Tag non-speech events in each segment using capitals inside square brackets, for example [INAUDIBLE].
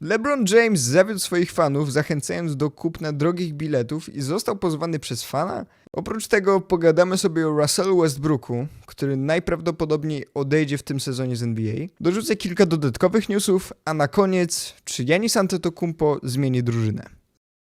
LeBron James zawiódł swoich fanów, zachęcając do kupna drogich biletów i został pozwany przez fana? Oprócz tego pogadamy sobie o Russellu Westbrooku, który najprawdopodobniej odejdzie w tym sezonie z NBA. Dorzucę kilka dodatkowych newsów, a na koniec, czy Giannis Antetokounmpo zmieni drużynę.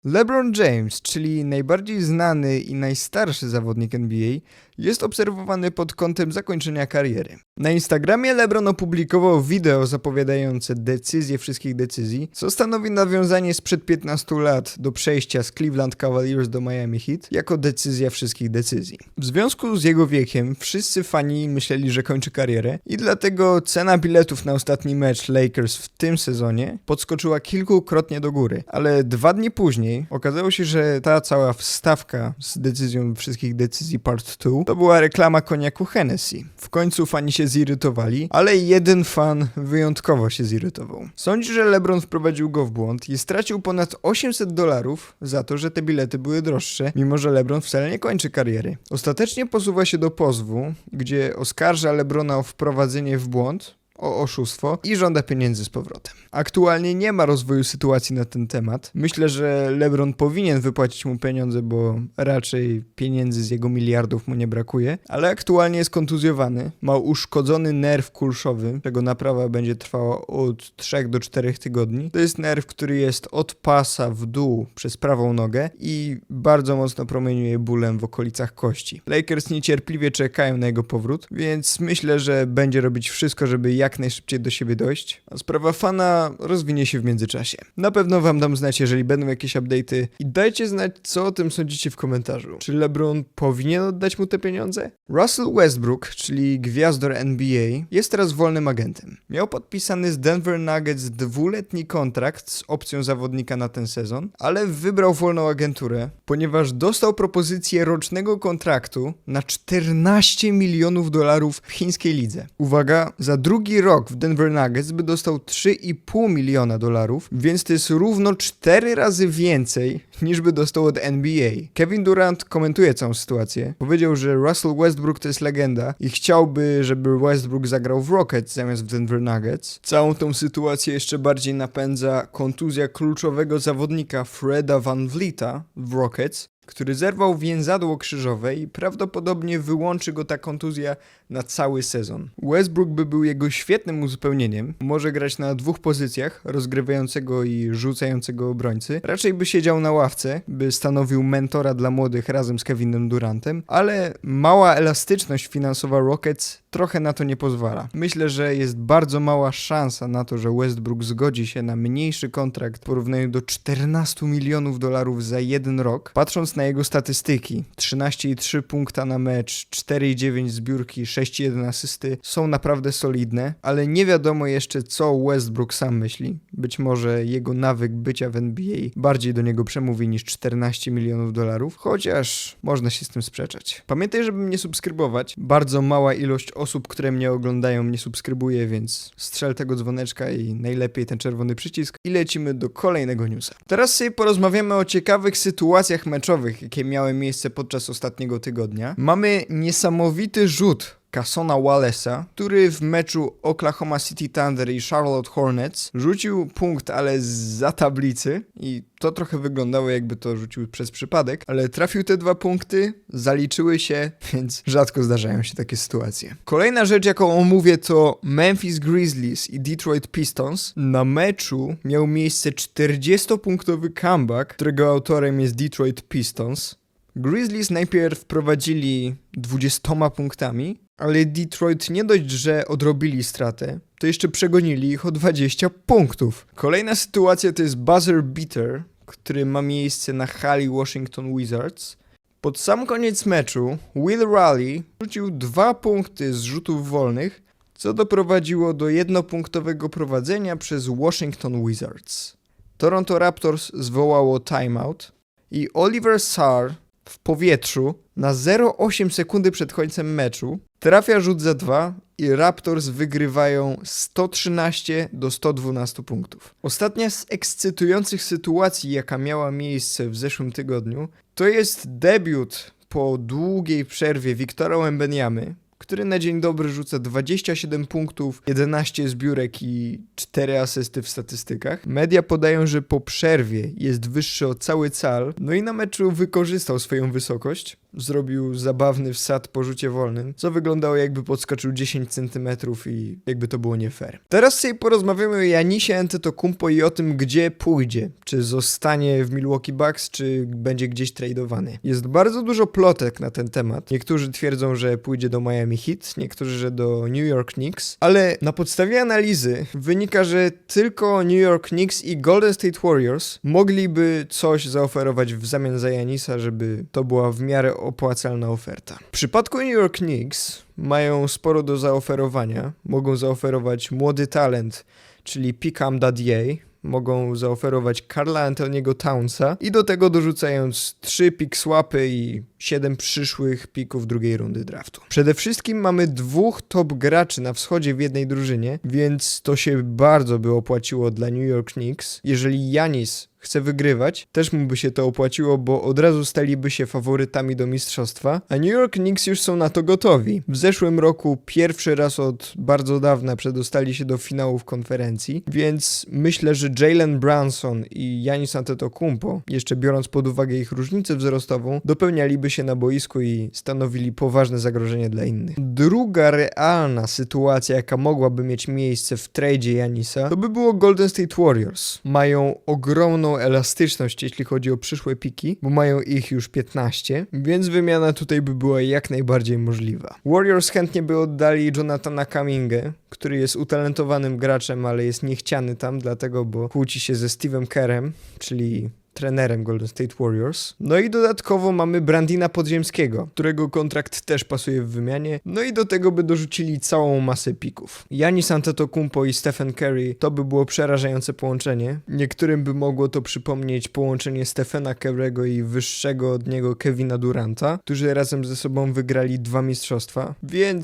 LeBron James, czyli najbardziej znany i najstarszy zawodnik NBA, jest obserwowany pod kątem zakończenia kariery. Na Instagramie LeBron opublikował wideo zapowiadające decyzję wszystkich decyzji, co stanowi nawiązanie sprzed 15 lat do przejścia z Cleveland Cavaliers do Miami Heat jako decyzja wszystkich decyzji. W związku z jego wiekiem wszyscy fani myśleli, że kończy karierę i dlatego cena biletów na ostatni mecz Lakers w tym sezonie podskoczyła kilkukrotnie do góry, ale dwa dni później okazało się, że ta cała wstawka z decyzją wszystkich decyzji Part 2 to była reklama koniaku Hennessy. W końcu fani się zirytowali, ale jeden fan wyjątkowo się zirytował. Sądzi, że LeBron wprowadził go w błąd i stracił ponad 800 dolarów za to, że te bilety były droższe, mimo że LeBron wcale nie kończy kariery. Ostatecznie posuwa się do pozwu, gdzie oskarża LeBrona o wprowadzenie w błąd, o oszustwo i żąda pieniędzy z powrotem. Aktualnie nie ma rozwoju sytuacji na ten temat. Myślę, że LeBron powinien wypłacić mu pieniądze, bo raczej pieniędzy z jego miliardów mu nie brakuje, ale aktualnie jest kontuzjowany, ma uszkodzony nerw kulszowy, czego naprawa będzie trwała od 3 do 4 tygodni. To jest nerw, który jest od pasa w dół przez prawą nogę i bardzo mocno promieniuje bólem w okolicach kości. Lakers niecierpliwie czekają na jego powrót, więc myślę, że będzie robić wszystko, żeby jak najszybciej do siebie dojść, a sprawa fana rozwinie się w międzyczasie. Na pewno wam dam znać, jeżeli będą jakieś update'y i dajcie znać, co o tym sądzicie w komentarzu. Czy LeBron powinien oddać mu te pieniądze? Russell Westbrook, czyli gwiazdor NBA, jest teraz wolnym agentem. Miał podpisany z Denver Nuggets dwuletni kontrakt z opcją zawodnika na ten sezon, ale wybrał wolną agenturę, ponieważ dostał propozycję rocznego kontraktu na 14 milionów dolarów w chińskiej lidze. Uwaga, za drugi rok w Denver Nuggets by dostał 3,5 miliona dolarów, więc to jest równo 4 razy więcej niż by dostał od NBA. Kevin Durant komentuje całą sytuację. Powiedział, że Russell Westbrook to jest legenda i chciałby, żeby Westbrook zagrał w Rockets zamiast w Denver Nuggets. Całą tą sytuację jeszcze bardziej napędza kontuzja kluczowego zawodnika Freda Van Vlieta w Rockets, który zerwał więzadło krzyżowe i prawdopodobnie wyłączy go ta kontuzja na cały sezon. Westbrook by był jego świetnym uzupełnieniem. Może grać na dwóch pozycjach, rozgrywającego i rzucającego obrońcy. Raczej by siedział na ławce, by stanowił mentora dla młodych razem z Kevinem Durantem, ale mała elastyczność finansowa Rockets trochę na to nie pozwala. Myślę, że jest bardzo mała szansa na to, że Westbrook zgodzi się na mniejszy kontrakt w porównaniu do 14 milionów dolarów za jeden rok. Patrząc na jego statystyki, 13,3 punkta na mecz, 4,9 zbiórki, 6,1 asysty są naprawdę solidne, ale nie wiadomo jeszcze co Westbrook sam myśli. Być może jego nawyk bycia w NBA bardziej do niego przemówi niż 14 milionów dolarów, chociaż można się z tym sprzeczać. Pamiętaj, żeby mnie subskrybować. Bardzo mała ilość osób, które mnie oglądają, mnie subskrybuje, więc strzel tego dzwoneczka i najlepiej ten czerwony przycisk i lecimy do kolejnego newsa. Teraz sobie porozmawiamy o ciekawych sytuacjach meczowych, jakie miały miejsce podczas ostatniego tygodnia. Mamy niesamowity rzut Cassona Wallace'a, który w meczu Oklahoma City Thunder i Charlotte Hornets rzucił punkt, ale za tablicy i to trochę wyglądało jakby to rzucił przez przypadek, ale trafił te dwa punkty, zaliczyły się, [LAUGHS] więc rzadko zdarzają się takie sytuacje. Kolejna rzecz, jaką omówię, to Memphis Grizzlies i Detroit Pistons. Na meczu miał miejsce 40-punktowy comeback, którego autorem jest Detroit Pistons. Grizzlies najpierw prowadzili 20 punktami, ale Detroit nie dość, że odrobili stratę, to jeszcze przegonili ich o 20 punktów. Kolejna sytuacja to jest buzzer beater, który ma miejsce na hali Washington Wizards. Pod sam koniec meczu Will Raleigh rzucił dwa punkty z rzutów wolnych, co doprowadziło do jednopunktowego prowadzenia przez Washington Wizards. Toronto Raptors zwołało timeout i Oliver Sarr w powietrzu na 0,8 sekundy przed końcem meczu trafia rzut za dwa i Raptors wygrywają 113 do 112 punktów. Ostatnia z ekscytujących sytuacji, jaka miała miejsce w zeszłym tygodniu, to jest debiut po długiej przerwie Wiktora Wembeniamy, który na dzień dobry rzuca 27 punktów, 11 zbiórek i 4 asysty w statystykach. Media podają, że po przerwie jest wyższy o cały cal, no i na meczu wykorzystał swoją wysokość. Zrobił zabawny wsad po rzucie wolnym, co wyglądało jakby podskoczył 10 cm i jakby to było nie fair. Teraz sobie porozmawiamy o Janisie Antetokounmpo i o tym, gdzie pójdzie. Czy zostanie w Milwaukee Bucks, czy będzie gdzieś tradowany. Jest bardzo dużo plotek na ten temat. Niektórzy twierdzą, że pójdzie do Miami Heat, niektórzy, że do New York Knicks, ale na podstawie analizy wynika, że tylko New York Knicks i Golden State Warriors mogliby coś zaoferować w zamian za Janisa, żeby to była w miarę opłacalna oferta. W przypadku New York Knicks mają sporo do zaoferowania. Mogą zaoferować młody talent, czyli Pickham Dadie, mogą zaoferować Karla Antoniego Townsa i do tego dorzucając 3 pick swapy i 7 przyszłych pików drugiej rundy draftu. Przede wszystkim mamy dwóch top graczy na wschodzie w jednej drużynie, więc to się bardzo by opłaciło dla New York Knicks. Jeżeli Janis chce wygrywać, też mu by się to opłaciło, bo od razu staliby się faworytami do mistrzostwa, a New York Knicks już są na to gotowi. W zeszłym roku pierwszy raz od bardzo dawna przedostali się do finałów konferencji, więc myślę, że Jalen Brunson i Janis Antetokounmpo, jeszcze biorąc pod uwagę ich różnicę wzrostową, dopełnialiby się na boisku i stanowili poważne zagrożenie dla innych. Druga realna sytuacja, jaka mogłaby mieć miejsce w tradzie Janisa, to by było Golden State Warriors. Mają ogromną elastyczność, jeśli chodzi o przyszłe piki, bo mają ich już 15, więc wymiana tutaj by była jak najbardziej możliwa. Warriors chętnie by oddali Jonathana Kamingę, który jest utalentowanym graczem, ale jest niechciany tam, dlatego, bo kłóci się ze Steve'em Kerem, czyli trenerem Golden State Warriors. No i dodatkowo mamy Brandina Podziemskiego, którego kontrakt też pasuje w wymianie. No i do tego by dorzucili całą masę pików. Janis Antetokounmpo i Stephen Curry to by było przerażające połączenie. Niektórym by mogło to przypomnieć połączenie Stephena Curry'ego i wyższego od niego Kevina Duranta, którzy razem ze sobą wygrali dwa mistrzostwa. Więc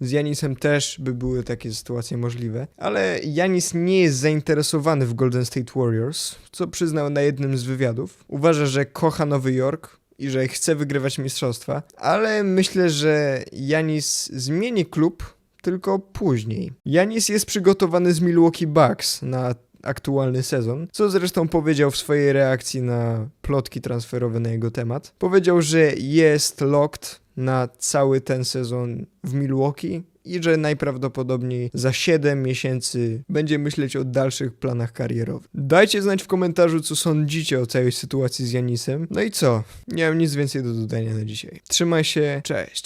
z Janisem też by były takie sytuacje możliwe. Ale Janis nie jest zainteresowany w Golden State Warriors, co przyznał na jednym z wywiadów. Uważa, że kocha Nowy Jork i że chce wygrywać mistrzostwa, ale myślę, że Janis zmieni klub tylko później. Janis jest przygotowany z Milwaukee Bucks na aktualny sezon, co zresztą powiedział w swojej reakcji na plotki transferowe na jego temat. Powiedział, że jest locked na cały ten sezon w Milwaukee i że najprawdopodobniej za 7 miesięcy będzie myśleć o dalszych planach karierowych. Dajcie znać w komentarzu, co sądzicie o całej sytuacji z Janisem. No i co? Nie mam nic więcej do dodania na dzisiaj. Trzymaj się, cześć.